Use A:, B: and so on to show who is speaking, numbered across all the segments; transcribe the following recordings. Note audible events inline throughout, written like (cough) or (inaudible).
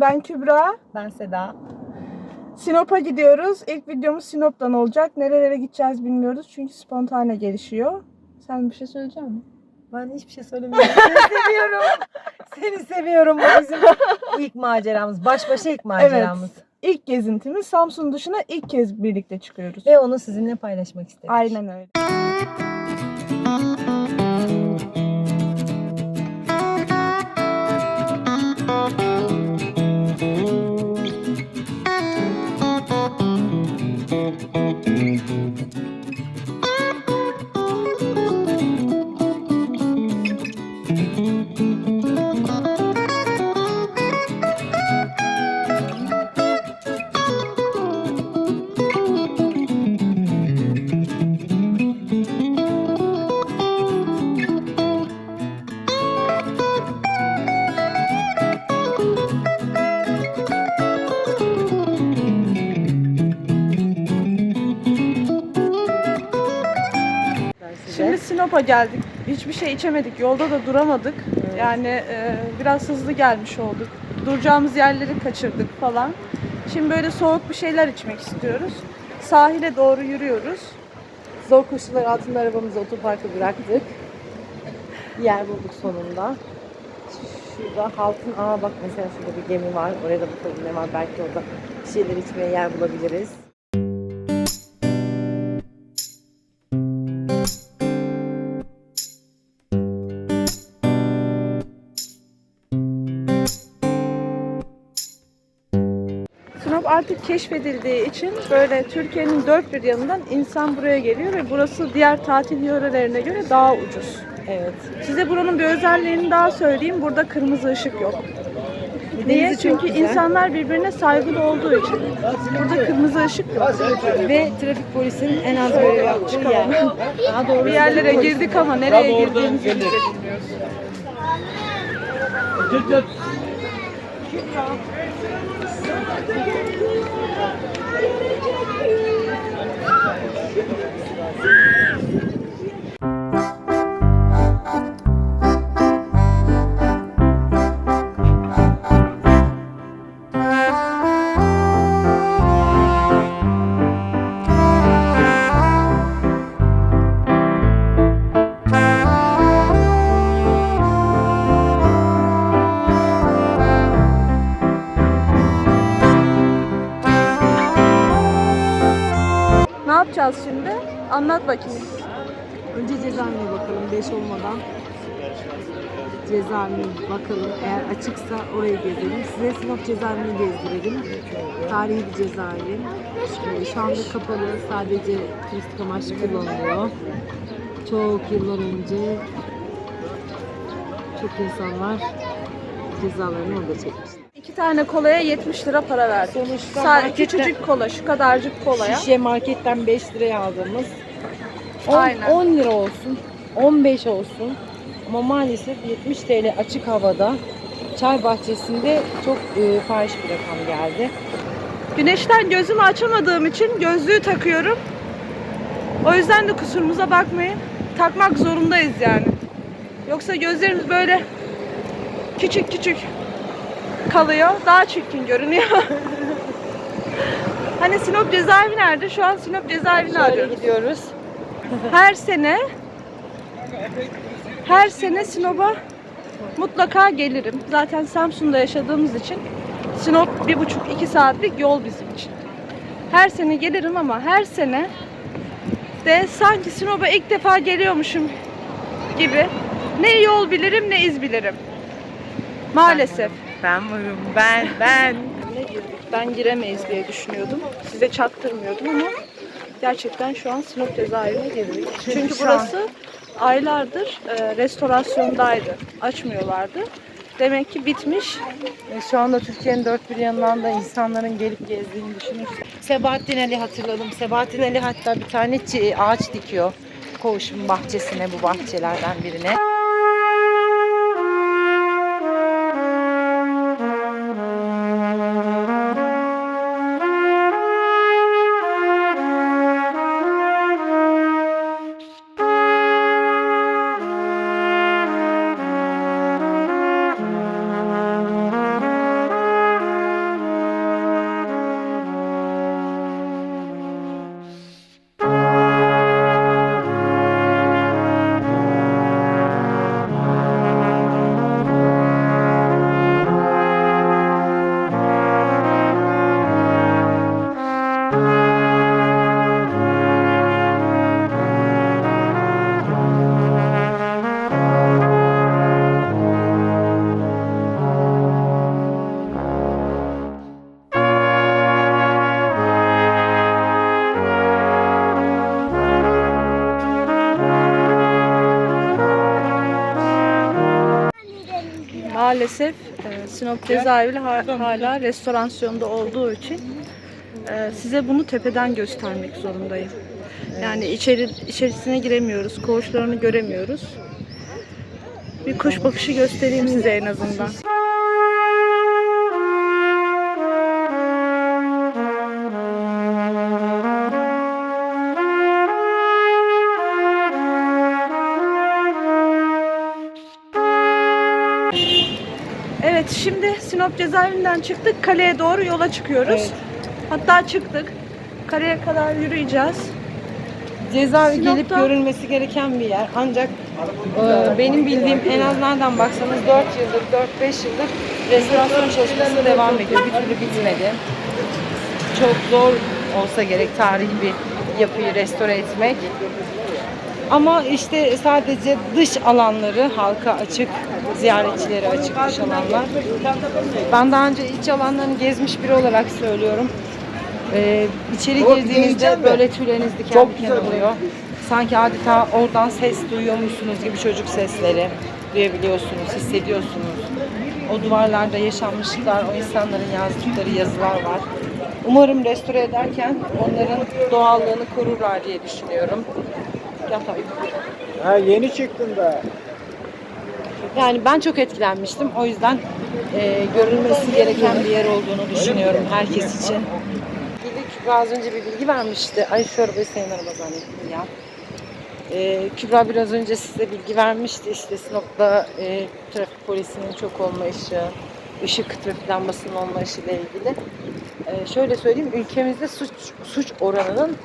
A: Ben Kübra.
B: Ben Seda.
A: Sinop'a gidiyoruz. İlk videomuz Sinop'tan olacak. Nerelere gideceğiz bilmiyoruz çünkü spontane gelişiyor. Sen bir şey söyleyecek misin?
B: Ben hiçbir şey söylemiyorum. Seni (laughs) seviyorum. Seni seviyorum. Bu bizim ilk maceramız. Baş başa ilk maceramız.
A: İlk gezintimiz Samsun dışına ilk kez birlikte çıkıyoruz.
B: Ve onu sizinle paylaşmak istedim.
A: Aynen öyle. Sinop'a geldik. Hiçbir şey içemedik. Yolda da duramadık.
B: Evet.
A: Yani e, biraz hızlı gelmiş olduk. Duracağımız yerleri kaçırdık falan. Şimdi böyle soğuk bir şeyler içmek istiyoruz. Sahile doğru yürüyoruz.
B: Zor koşullar altında arabamızı otoparka bıraktık. Yer bulduk sonunda. Şurada halkın, aa bak mesela şurada bir gemi var. Oraya da bakalım ne var. Belki orada bir şeyler içmeye yer bulabiliriz.
A: Artık keşfedildiği için böyle Türkiye'nin dört bir yanından insan buraya geliyor ve burası diğer tatil yörelerine göre daha ucuz.
B: Evet.
A: Size buranın bir özelliğini daha söyleyeyim. Burada kırmızı ışık yok. Niye? Çünkü
B: güzel.
A: insanlar birbirine saygılı olduğu için. Burada kırmızı ışık yok.
B: Ve trafik polisinin en az görev yaptığı yer. Daha doğrusu
A: Bir yerlere girdik ama nereye girdiğimizi bile bilmiyoruz. Ne yapacağız şimdi? Anlat bakayım.
B: Önce cezaevine bakalım 5 olmadan. Cezaevine bakalım. Eğer açıksa orayı gezelim. Size Sinop cezaevini gezdirelim. Tarihi bir cezaevi. Ee, Şu anda kapalı. Sadece turistik amaçlı kullanılıyor. Çok yıllar önce çok insanlar cezalarını orada çekmiş.
A: İki tane kolaya 70 lira para verdik.
B: Sonuçta
A: Sadece
B: marketten-
A: küçücük kola, şu kadarcık kolaya.
B: Şişe marketten 5 liraya aldığımız 10,
A: Aynen.
B: 10 lira olsun, 15 olsun. Ama maalesef 70 TL açık havada çay bahçesinde çok e, fahiş bir rakam geldi.
A: Güneşten gözümü açamadığım için gözlüğü takıyorum. O yüzden de kusurumuza bakmayın. Takmak zorundayız yani. Yoksa gözlerimiz böyle küçük küçük kalıyor. Daha çirkin görünüyor. hani Sinop cezaevi nerede? Şu an Sinop cezaevini
B: Şöyle
A: arıyoruz.
B: gidiyoruz.
A: Her sene her sene Sinop'a mutlaka gelirim. Zaten Samsun'da yaşadığımız için Sinop bir buçuk iki saatlik yol bizim için. Her sene gelirim ama her sene de sanki Sinop'a ilk defa geliyormuşum gibi ne yol bilirim ne iz bilirim. Maalesef.
B: Ben varım, ben, ben.
A: Ne girdik? Ben giremeyiz diye düşünüyordum. Size çaktırmıyordum ama gerçekten şu an Sinop cezaevine girdik. Çünkü burası aylardır e, restorasyondaydı. Açmıyorlardı. Demek ki bitmiş.
B: Ve şu anda Türkiye'nin dört bir yanından da insanların gelip gezdiğini düşünürsün. Sebahattin Ali hatırladım. Sebahattin Ali hatta bir tane ağaç dikiyor. Koğuşun bahçesine, bu bahçelerden birine.
A: Maalesef e, Sinop cezaevi ha- hala restorasyonda olduğu için e, size bunu tepeden göstermek zorundayım. Yani içeri içerisine giremiyoruz, koğuşlarını göremiyoruz. Bir kuş bakışı göstereyim size en azından. Evet, şimdi Sinop cezaevinden çıktık. Kaleye doğru yola çıkıyoruz.
B: Evet.
A: Hatta çıktık. Kaleye kadar yürüyeceğiz.
B: Cezaevi
A: Sinop'ta-
B: gelip görülmesi gereken bir yer. Ancak e, benim bildiğim en az nereden baksanız 4 yıldır, 4-5 yıldır restorasyon çalışması devam ediyor. Bir türlü bitmedi. Çok zor olsa gerek tarihi bir yapıyı restore etmek. Ama işte sadece dış alanları halka açık, ziyaretçilere açık dış alanlar. Ben daha önce iç alanlarını gezmiş biri olarak söylüyorum. Ee, içeri girdiğinizde böyle tüyleriniz diken diken oluyor. Sanki adeta oradan ses duyuyormuşsunuz gibi çocuk sesleri duyabiliyorsunuz, hissediyorsunuz. O duvarlarda yaşanmışlıklar, o insanların yazdıkları yazılar var. Umarım restore ederken onların doğallığını korurlar diye düşünüyorum. Ya tabii.
C: Ha yeni çıktın da.
B: Yani ben çok etkilenmiştim. O yüzden e, görülmesi gereken bir yer olduğunu düşünüyorum herkes için. Bilgi Kübra az önce bir bilgi vermişti. Ay şu arabayı senin araba zannettim ya. E, Kübra biraz önce size bilgi vermişti. İşte Sinop'ta e, trafik polisinin çok olmayışı, ışık trafik lambasının olmayışı ile ilgili. E, şöyle söyleyeyim, ülkemizde suç suç oranının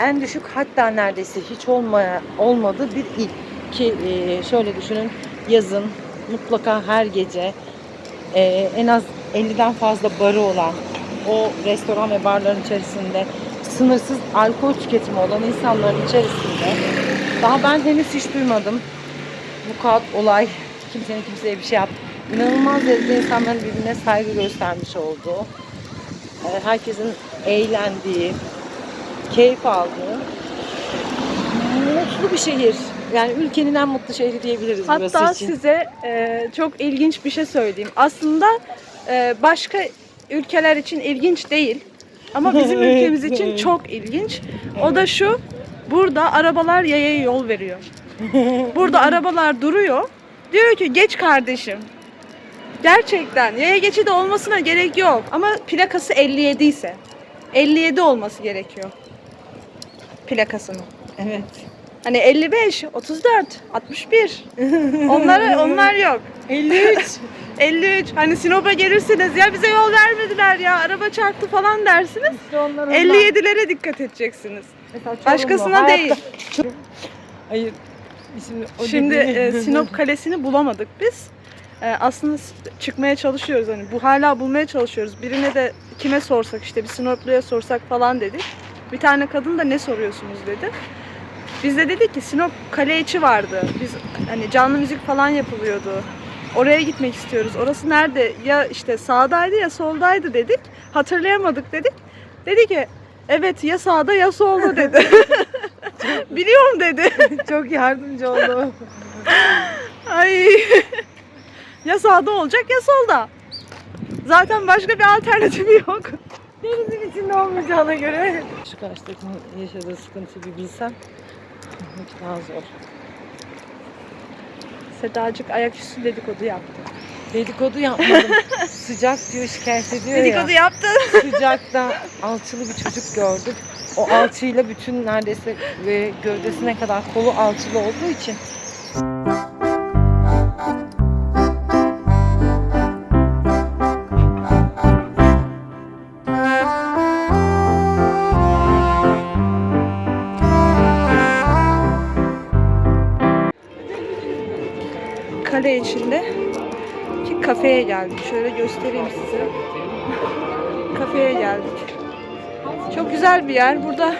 B: en düşük hatta neredeyse hiç olmaya olmadığı bir il. Ki e, şöyle düşünün yazın mutlaka her gece e, en az 50'den fazla barı olan o restoran ve barların içerisinde sınırsız alkol tüketimi olan insanların içerisinde daha ben henüz hiç duymadım bu kadar olay kimsenin kimseye bir şey yap inanılmaz derecede insanların birbirine saygı göstermiş olduğu e, herkesin eğlendiği keyif aldığı mutlu bir şehir. Yani ülkenin en mutlu şehri diyebiliriz burası
A: Hatta
B: için.
A: size e, çok ilginç bir şey söyleyeyim. Aslında e, başka ülkeler için ilginç değil. Ama bizim (laughs)
B: Evet,
A: ülkemiz için
B: evet.
A: çok ilginç. O da şu. Burada arabalar yayaya yol veriyor. (laughs) Burada arabalar duruyor. Diyor ki geç kardeşim. Gerçekten yaya geçidi olmasına gerek yok. Ama plakası 57 ise 57 olması gerekiyor. Plakasının.
B: Evet.
A: Hani 55, 34, 61. Onlar onlar yok.
B: 53.
A: 53. (laughs) Hani Sinop'a gelirsiniz ya bize yol vermediler ya araba çarptı falan dersiniz. 57'lere dikkat edeceksiniz. Başkasına değil. (laughs)
B: Hayır. Şimdi, o
A: Şimdi
B: dediğini-
A: e, Sinop Kalesi'ni bulamadık biz. E, aslında s- çıkmaya çalışıyoruz hani bu hala bulmaya çalışıyoruz. Birine de kime sorsak işte bir Sinoplu'ya sorsak falan dedik. Bir tane kadın da ne soruyorsunuz dedi. Biz de dedik ki Sinop kale içi vardı. Biz hani canlı müzik falan yapılıyordu. Oraya gitmek istiyoruz. Orası nerede? Ya işte sağdaydı ya soldaydı dedik. Hatırlayamadık dedik. Dedi ki evet ya sağda ya solda dedi. (laughs) Biliyorum dedi. (laughs)
B: çok yardımcı oldu.
A: Ay. ya sağda olacak ya solda. Zaten başka bir alternatifi yok.
B: Denizin içinde olmayacağına göre. Şu karşıdakinin yaşadığı sıkıntı bir bilsem. Hiç daha zor.
A: Sedacık ayaküstü dedikodu yaptı.
B: Dedikodu yapmadım. (laughs) Sıcak diyor şikayet ediyor
A: Dedikodu
B: ya.
A: yaptı.
B: Sıcakta alçılı bir çocuk gördük. O alçıyla bütün neredeyse ve gövdesine kadar kolu alçılı olduğu için
A: Kale içinde ki kafeye geldik. Şöyle göstereyim size. (laughs) Kafeye geldik. Çok güzel bir yer. Burada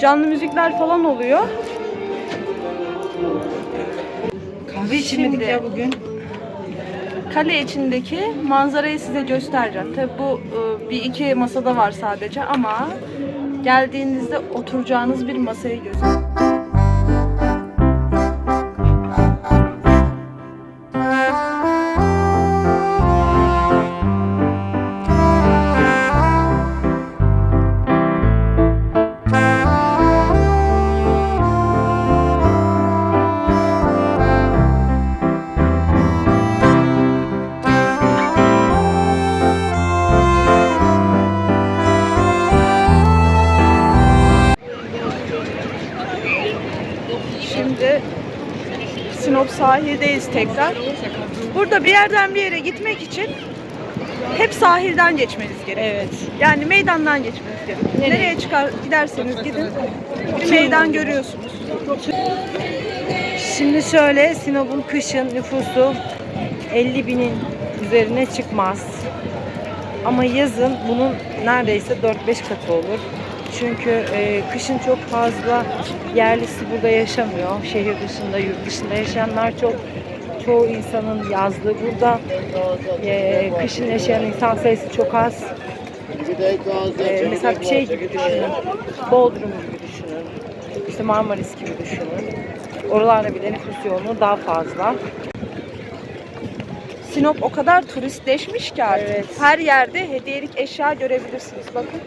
A: canlı müzikler falan oluyor.
B: kahve
A: içmedik ya
B: bugün.
A: Kale içindeki manzarayı size göstereceğim. Tabi bu e, bir iki masada var sadece ama geldiğinizde oturacağınız bir masayı göster. Sahildeyiz tekrar. Burada bir yerden bir yere gitmek için hep sahilden geçmeniz gerekiyor.
B: Evet.
A: Yani meydandan geçmeniz gerekiyor.
B: Nereye?
A: Nereye çıkar giderseniz gidin bir meydan görüyorsunuz.
B: Şimdi şöyle Sinop'un kışın nüfusu 50 binin üzerine çıkmaz. Ama yazın bunun neredeyse 4-5 katı olur. Çünkü e, kışın çok fazla yerlisi burada yaşamıyor. Şehir dışında, yurt dışında yaşayanlar çok. Çoğu insanın yazlığı burada. E, kışın yaşayan insan sayısı çok az. E, mesela bir şey gibi düşünün. Bodrum gibi düşünün. İşte Marmaris gibi düşünün. Oralarda bile nüfus yoğunluğu daha fazla.
A: Sinop o kadar turistleşmiş ki artık.
B: Evet.
A: Her yerde hediyelik eşya görebilirsiniz. Bakın.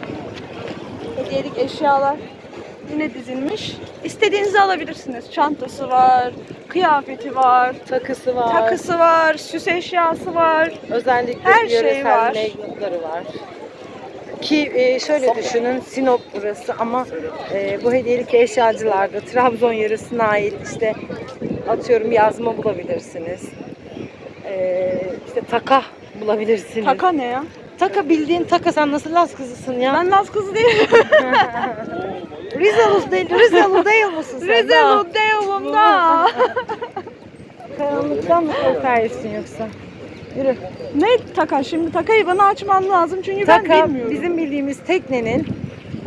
A: Hediyelik eşyalar yine dizilmiş. İstediğinizi alabilirsiniz. Çantası var, kıyafeti var,
B: Takısı var.
A: takısı var, süs eşyası var.
B: Özellikle
A: Her şey
B: yöresel
A: var.
B: meyveleri var. Ki e, şöyle düşünün Sinop burası ama e, bu hediyelik eşyacılarda Trabzon yöresine ait işte atıyorum yazma bulabilirsiniz. E, işte taka bulabilirsiniz.
A: Taka ne ya?
B: Taka bildiğin taka sen nasıl Laz kızısın ya?
A: Ben Laz kızı değilim. (laughs)
B: Rizalı değil, Rizalı değil misin sen?
A: Rize'li değilim da.
B: Karanlıktan mı korkarsın yoksa? Yürü.
A: ne taka? Şimdi takayı bana açman lazım çünkü ben
B: Taka
A: bilmiyorum.
B: bizim bildiğimiz teknenin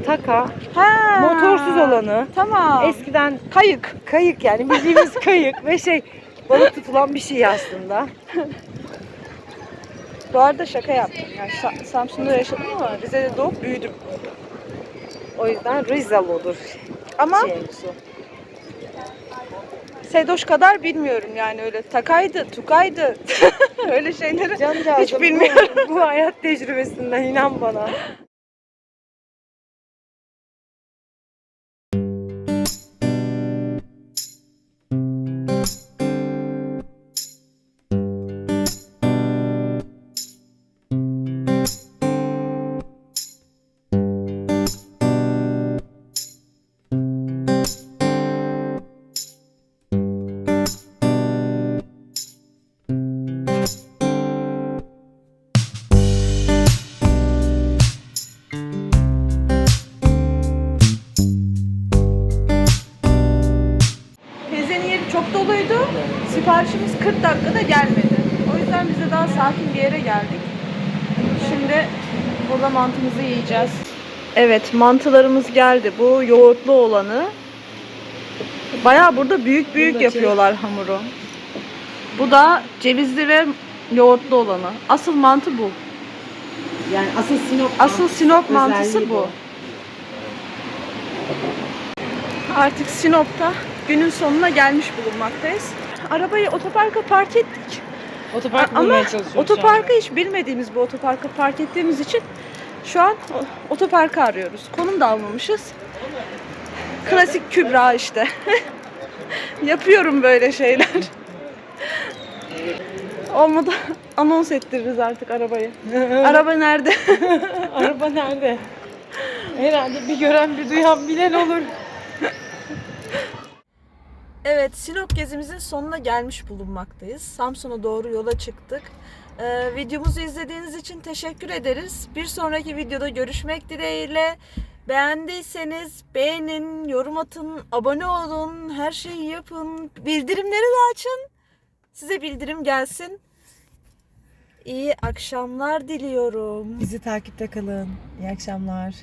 B: taka
A: Ha.
B: motorsuz olanı.
A: Tamam.
B: Eskiden
A: kayık.
B: kayık yani bildiğimiz (laughs) kayık ve şey balık tutulan bir şey aslında.
A: Bu arada şaka yaptım. Yani Sa- Samsun'da yaşadım ama Rize'de doğup büyüdüm.
B: O yüzden Rizalı'dır.
A: Ama
B: şeymiş o.
A: Sedoş kadar bilmiyorum yani öyle takaydı, tukaydı. (laughs) öyle şeyleri
B: Cancağızım,
A: hiç bilmiyorum.
B: Bu, bu hayat tecrübesinden inan bana.
A: Çok doluydu. Siparişimiz 40 dakikada gelmedi. O yüzden biz de daha sakin bir yere geldik. Şimdi burada mantımızı yiyeceğiz. Evet mantılarımız geldi. Bu yoğurtlu olanı. Bayağı burada büyük büyük
B: Bunu da
A: yapıyorlar hamuru. Bu da cevizli ve yoğurtlu olanı. Asıl mantı bu.
B: Yani asıl Sinop
A: Asıl Sinop mantısı bu. Artık Sinop'ta günün sonuna gelmiş bulunmaktayız. Arabayı otoparka park ettik.
B: Otopark
A: Ama
B: anda.
A: hiç bilmediğimiz bu otoparka park ettiğimiz için şu an o- otoparkı arıyoruz. Konum da almamışız. Klasik Kübra işte. (laughs) Yapıyorum böyle şeyler. Olmadı (laughs) anons ettiririz artık arabayı. (laughs) Araba nerede?
B: Araba nerede? Herhalde bir gören bir duyan bilen olur.
A: Evet, Sinop gezimizin sonuna gelmiş bulunmaktayız. Samsun'a doğru yola çıktık. Ee, videomuzu izlediğiniz için teşekkür ederiz. Bir sonraki videoda görüşmek dileğiyle. Beğendiyseniz beğenin, yorum atın, abone olun, her şeyi yapın. Bildirimleri de açın. Size bildirim gelsin. İyi akşamlar diliyorum.
B: Bizi takipte kalın. İyi akşamlar.